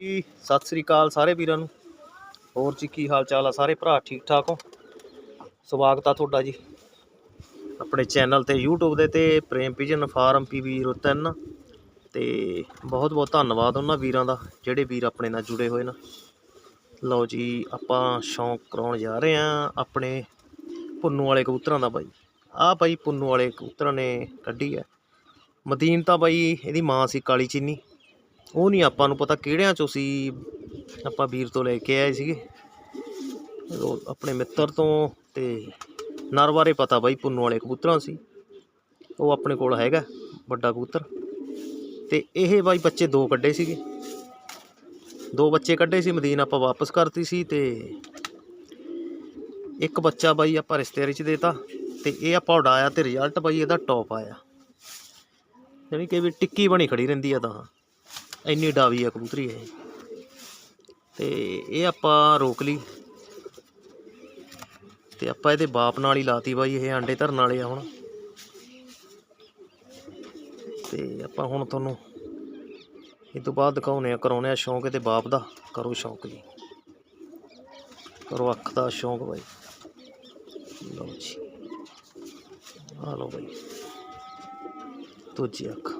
ਜੀ, ਸਤਿ ਸ੍ਰੀ ਅਕਾਲ ਸਾਰੇ ਵੀਰਾਂ ਨੂੰ। ਹੋਰ ਜੀ, ਕੀ ਹਾਲ ਚਾਲ ਆ? ਸਾਰੇ ਭਰਾ ਠੀਕ ਠਾਕ ਹੋ? ਸਵਾਗਤ ਆ ਤੁਹਾਡਾ ਜੀ। ਆਪਣੇ ਚੈਨਲ ਤੇ, YouTube ਦੇ ਤੇ, ਪ੍ਰੇਮ ਪਿਜਨ ਫਾਰਮ ਪੀਵੀ 03 ਤੇ ਬਹੁਤ ਬਹੁਤ ਧੰਨਵਾਦ ਉਹਨਾਂ ਵੀਰਾਂ ਦਾ, ਜਿਹੜੇ ਵੀਰ ਆਪਣੇ ਨਾਲ ਜੁੜੇ ਹੋਏ ਨਾ। ਲਓ ਜੀ, ਆਪਾਂ ਸ਼ੌਂਕ ਕਰਾਉਣ ਜਾ ਰਹੇ ਆ ਆਪਣੇ ਪੁੰਨੂ ਵਾਲੇ ਕਬੂਤਰਾਂ ਦਾ ਬਾਈ। ਆਹ ਬਾਈ ਪੁੰਨੂ ਵਾਲੇ ਕਬੂਤਰਾਂ ਨੇ ਕੱਢੀ ਹੈ। ਮਦੀਨ ਤਾਂ ਬਾਈ, ਇਹਦੀ ਮਾਂ ਸੀ ਕਾਲੀ ਚੀਨੀ। ਉਹ ਨਹੀਂ ਆਪਾਂ ਨੂੰ ਪਤਾ ਕਿਹੜਿਆਂ ਚੋਂ ਸੀ। ਆਪਾਂ ਵੀਰ ਤੋਂ ਲੈ ਕੇ ਆਏ ਸੀਗੇ। ਆਪਣੇ ਮਿੱਤਰ ਤੋਂ ਤੇ ਨਰ ਬਾਰੇ ਪਤਾ ਬਾਈ, ਪੁੰਨੂ ਵਾਲੇ ਕਬੂਤਰਾਂ ਸੀ। ਉਹ ਆਪਣੇ ਕੋਲ ਹੈਗਾ, ਵੱਡਾ ਕਬੂਤਰ। ਤੇ ਇਹ ਬਾਈ ਬੱਚੇ ਦੋ ਕੱਢੇ ਸੀਗੇ। ਦੋ ਬੱਚੇ ਕੱਢੇ ਸੀ, ਮਦੀਨ ਆਪਾਂ ਵਾਪਸ ਕਰਤੀ ਸੀ ਤੇ ਇੱਕ ਬੱਚਾ ਬਾਈ ਆਪਾਂ ਰਿਸ਼ਤੇਦਾਰੀ ਚ ਦੇਤਾ ਤੇ ਇਹ ਆਪਾਂ ਉਡਾਇਆ ਤੇ ਰਿਜ਼ਲਟ ਬਾਈ ਇਹਦਾ ਟੌਪ ਆਇਆ। ਯਾਨੀ ਕਿ ਵੀ ਟਿੱਕੀ ਬਣੀ ਖੜੀ ਰਹਿੰਦੀ ਆ ਤਾਂ। ਇੰਨੀ ਡਾਵੀ ਆ ਕਬੂਤਰੀ ਹੈ ਤੇ ਇਹ ਆਪਾਂ ਰੋਕ ਲਈ। ਤੇ ਆਪਾਂ ਇਹਦੇ ਬਾਪ ਨਾਲ ਹੀ ਲਾਤੀ ਬਾਈ, ਇਹ ਆਂਡੇ ਧਰਨ ਵਾਲੇ ਆ ਹੁਣ। ਤੇ ਆਪਾਂ ਹੁਣ ਤੁਹਾਨੂੰ ਇਹ ਤੋਂ ਬਾਅਦ ਦਿਖਾਉਨੇ ਆ, ਕਰਾਉਨੇ ਆ ਸ਼ੌਂਕ ਇਹਦੇ ਬਾਪ ਦਾ। ਕਰੋ ਸ਼ੌਂਕ ਜੀ। ਕਰੋ ਅੱਖ ਦਾ ਸ਼ੌਂਕ ਬਾਈ। ਲਓ ਜੀ। ਆ ਲਓ ਬਾਈ। ਦੂਜੀ ਅੱਖ।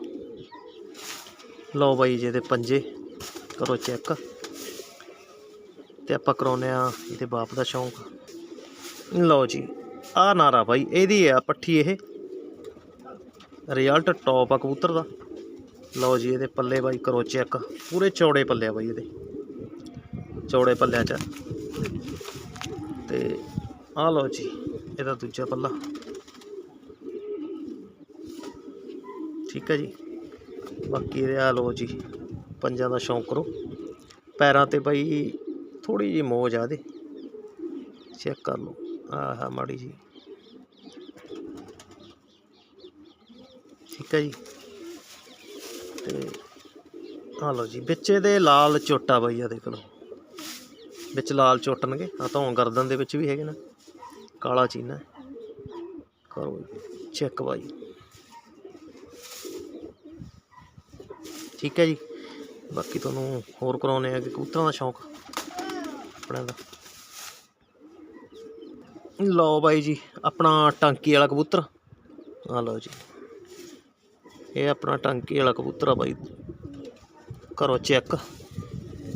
ਲਓ ਬਾਈ ਜੇ ਇਹਦੇ ਪੰਜੇ, ਕਰੋ ਚੈੱਕ ਤੇ ਆਪਾਂ ਕਰਾਉਨੇ ਆ ਇਹਦੇ ਬਾਪ ਦਾ ਸ਼ੌਂਕ। ਲਓ ਜੀ ਆ ਨਾਰਾ ਬਾਈ, ਇਹਦੀ ਆ ਪੱਠੀ ਇਹ। ਰਿਜ਼ਲਟ ਟੌਪ ਆ ਕਬੂਤਰ ਦਾ। ਲਓ ਜੀ ਇਹਦੇ ਪੱਲੇ ਬਾਈ, ਕਰੋ ਚੈੱਕ ਪੂਰੇ ਚੌੜੇ ਪੱਲੇ ਆ ਬਾਈ ਇਹਦੇ। ਚੌੜੇ ਪੱਲਿਆਂ ਚ। ਤੇ ਆ ਲਓ ਜੀ, ਇਹਦਾ ਦੂਜਾ ਪੱਲਾ। ਠੀਕ ਹੈ ਜੀ। ਬਾਕੀ ਇਹਦੇ ਆ ਲਓ ਜੀ, ਪੰਜਾਂ ਦਾ ਸ਼ੌਂਕ ਕਰੋ। ਪੈਰਾਂ ਤੇ ਬਾਈ ਥੋੜੀ ਜਿਹੀ ਮੋਜ ਆ ਦੇ ਚੈੱਕ ਕਰ ਲਓ। ਆਹ ਮਾੜੀ ਜੀ ਠੀਕ ਹੈ ਜੀ। ਤੇ ਆ ਲਓ ਜੀ, ਵਿੱਚ ਇਹਦੇ ਲਾਲ ਚੋਟਾ ਬਾਈ ਆ, ਦੇਖ ਲਓ। ਵਿੱਚ ਲਾਲ ਚੋਟਣਗੇ ਆ ਤਾਂ ਗਰਦਨ ਦੇ ਵਿੱਚ ਵੀ ਹੈਗੇ ਨਾ। ਕਾਲਾ ਚੀਨਾ। ਕਰੋ ਚੈੱਕ ਬਾਈ। ਠੀਕ ਹੈ ਜੀ। ਬਾਕੀ ਤੁਹਾਨੂੰ ਹੋਰ ਕਰਾਉਨੇ ਆ ਕਿ ਕਬੂਤਰਾਂ ਦਾ ਸ਼ੌਂਕ। ਆਪਣਾ ਦਾ। ਲਓ ਬਾਈ ਜੀ, ਆਪਣਾ ਟਾਂਕੀ ਵਾਲਾ ਕਬੂਤਰ। ਆ ਲਓ ਜੀ। ਇਹ ਆਪਣਾ ਟਾਂਕੀ ਵਾਲਾ ਕਬੂਤਰ ਆ ਬਾਈ। ਕਰੋ ਚੈੱਕ।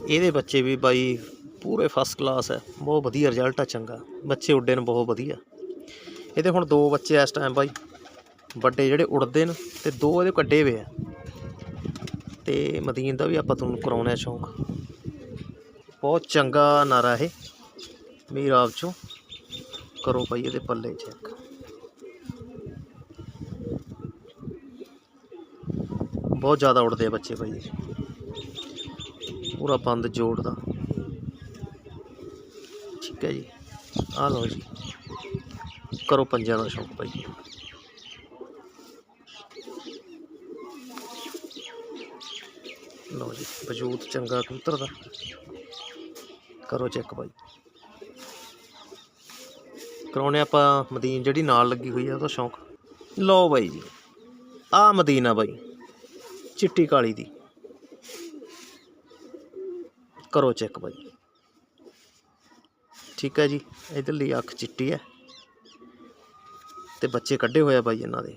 ਇਹਦੇ ਬੱਚੇ ਵੀ ਬਾਈ ਪੂਰੇ ਫਸਟ ਕਲਾਸ ਹੈ। ਬਹੁਤ ਵਧੀਆ ਰਿਜ਼ਲਟ ਆ, ਚੰਗਾ। ਬੱਚੇ ਉੱਡੇ ਨੇ ਬਹੁਤ ਵਧੀਆ। ਇਹਦੇ ਹੁਣ ਦੋ ਬੱਚੇ ਇਸ ਟਾਈਮ ਬਾਈ। ਵੱਡੇ ਜਿਹੜੇ ਉੱਡਦੇ ਨੇ ਤੇ ਦੋ ਇਹਦੇ ਕੱਢੇ ਹੋਏ ਆ। ਤੇ ਮਦੀਨ ਦਾ ਵੀ ਆਪਾਂ ਤੁਹਾਨੂੰ ਕਰਾਉਣਾ ਸ਼ੌਂਕ। ਬਹੁਤ ਚੰਗਾ ਨਾਰਾ ਇਹ। ਮੀਰਾਬ ਚੋਂ। ਕਰੋ ਭਾਈ ਇਹਦੇ ਪੱਲੇ ਚੈੱਕ ਬਹੁਤ ਜ਼ਿਆਦਾ ਉੜਦੇ ਆ ਬੱਚੇ ਭਾਈ ਪੂਰਾ ਬੰਦ ਜੋੜਦਾ ਠੀਕ ਹੈ ਜੀ। ਆ ਲਓ ਜੀ। ਕਰੋ ਪੰਜਾਂ ਦਾ ਸ਼ੌਂਕ ਭਾਈ। ਲਓ ਜੀ, ਵਜੂਦ ਚੰਗਾ ਕਬੂਤਰ ਦਾ। ਕਰੋ ਚੈੱਕ ਬਾਈ। ਕਰਾਉਣੇ ਆਪਾਂ ਮਦੀਨ, ਜਿਹੜੀ ਨਾਲ ਲੱਗੀ ਹੋਈ ਆ, ਉਹਦਾ ਸ਼ੌਂਕ। ਲਓ ਬਾਈ ਜੀ ਆ ਮਦੀਨ ਆ ਬਾਈ, ਚਿੱਟੀ ਕਾਲੀ ਦੀ। ਕਰੋ ਚੈੱਕ ਬਾਈ। ਠੀਕ ਹੈ ਜੀ ਲਈ ਅੱਖ ਚਿੱਟੀ ਹੈ ਤੇ ਬੱਚੇ ਕੱਢੇ ਹੋਏ ਆ ਬਾਈ ਇਹਨਾਂ ਦੇ।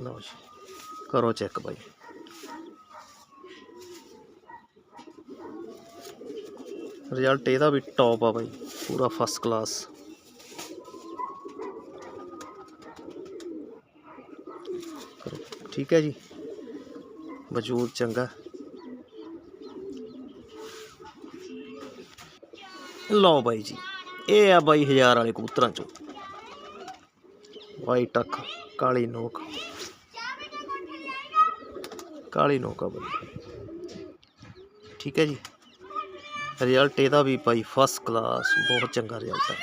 ਲਓ ਜੀ। ਕਰੋ ਚੈੱਕ ਬਾਈ। ਰਿਜ਼ਲਟ ਇਹਦਾ ਵੀ ਟੌਪ ਆ ਬਾਈ, ਪੂਰਾ ਫਸਟ ਕਲਾਸ ਕਰੋ ਠੀਕ ਹੈ ਜੀ, ਵਜੂਦ ਚੰਗਾ। ਲਓ ਬਾਈ ਜੀ, ਇਹ ਆ ਬਾਈ ਹਜ਼ਾਰ ਵਾਲੇ ਕਬੂਤਰਾਂ ਚੋਂ। ਵਾਈਟ ਅੱਖ, ਕਾਲੀ ਨੋਕ। ਕਾਲੀ ਨੋਕਾ ਬਈ ਠੀਕ ਹੈ ਜੀ ਰਿਜ਼ਲਟ ਇਹਦਾ ਵੀ ਭਾਈ ਫਸਟ ਕਲਾਸ ਬਹੁਤ ਚੰਗਾ ਰਿਜ਼ਲਟ ਹੈ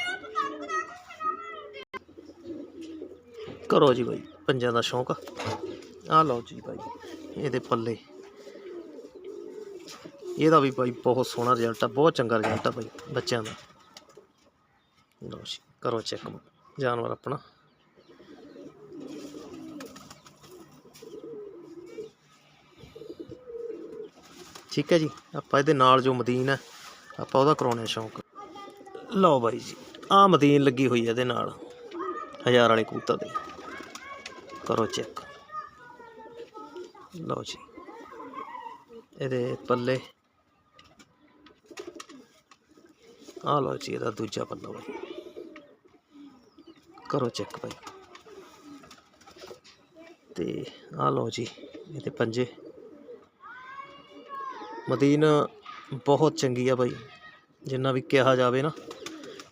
ਕਰੋ ਜੀ ਬਾਈ ਪੰਜਾਂ ਦਾ ਸ਼ੌਂਕ ਆ ਲਓ ਜੀ ਬਾਈ ਇਹਦੇ ਪੱਲੇ ਇਹਦਾ ਵੀ ਭਾਈ ਬਹੁਤ ਸੋਹਣਾ ਰਿਜ਼ਲਟ ਆ ਬਹੁਤ ਚੰਗਾ ਰਿਜ਼ਲਟ ਆ ਭਾਈ ਬੱਚਿਆਂ ਦਾ ਲਓ ਜੀ ਕਰੋ ਚੈੱਕ ਜਾਨਵਰ ਆਪਣਾ ਠੀਕ ਹੈ ਜੀ, ਆਪਾਂ ਇਹਦੇ ਨਾਲ ਜੋ ਮਦੀਨ ਹੈ, ਆਪਾਂ ਉਹਦਾ ਕਰਾਉਣੇ ਸ਼ੌਂਕ। ਲਓ ਬਾਈ ਜੀ, ਆਹ ਮਦੀਨ ਲੱਗੀ ਹੋਈ ਹੈ ਇਹਦੇ ਨਾਲ, ਹਜ਼ਾਰ ਵਾਲੇ ਕੂਤਾ ਦੇ। ਕਰੋ ਚੈੱਕ। ਲਓ ਜੀ, ਇਹਦੇ ਪੱਲੇ। ਆਹ ਲਓ ਜੀ, ਇਹਦਾ ਦੂਜਾ ਪੱਲਾ ਬਾਈ। ਕਰੋ ਚੈੱਕ ਬਾਈ। ਤੇ ਆਹ ਲਓ ਜੀ, ਇਹਦੇ ਪੰਜੇ। ਮਦੀਨ ਬਹੁਤ ਚੰਗੀ ਆ ਬਾਈ। ਜਿੰਨਾ ਵੀ ਕਿਹਾ ਜਾਵੇ ਨਾ,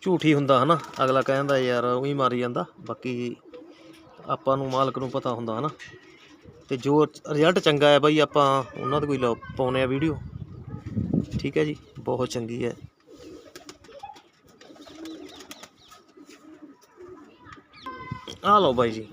ਝੂਠੀ ਹੁੰਦਾ ਹਨਾ। ਅਗਲਾ ਕਹਿੰਦਾ ਯਾਰ ਉਹੀ ਮਾਰੀ ਜਾਂਦਾ। ਬਾਕੀ ਆਪਾਂ ਨੂੰ ਮਾਲਕ ਨੂੰ ਪਤਾ ਹੁੰਦਾ ਹਨਾ। ਤੇ ਜੋ ਰਿਜ਼ਲਟ ਚੰਗਾ ਹੈ ਬਾਈ ਆਪਾਂ ਉਹਨਾਂ ਦੇ ਕੋਈ ਲਓ ਪਾਉਨੇ ਆ ਵੀਡੀਓ ਠੀਕ ਹੈ ਜੀ, ਬਹੁਤ ਚੰਗੀ ਹੈ। ਆ ਲਓ ਬਾਈ ਜੀ।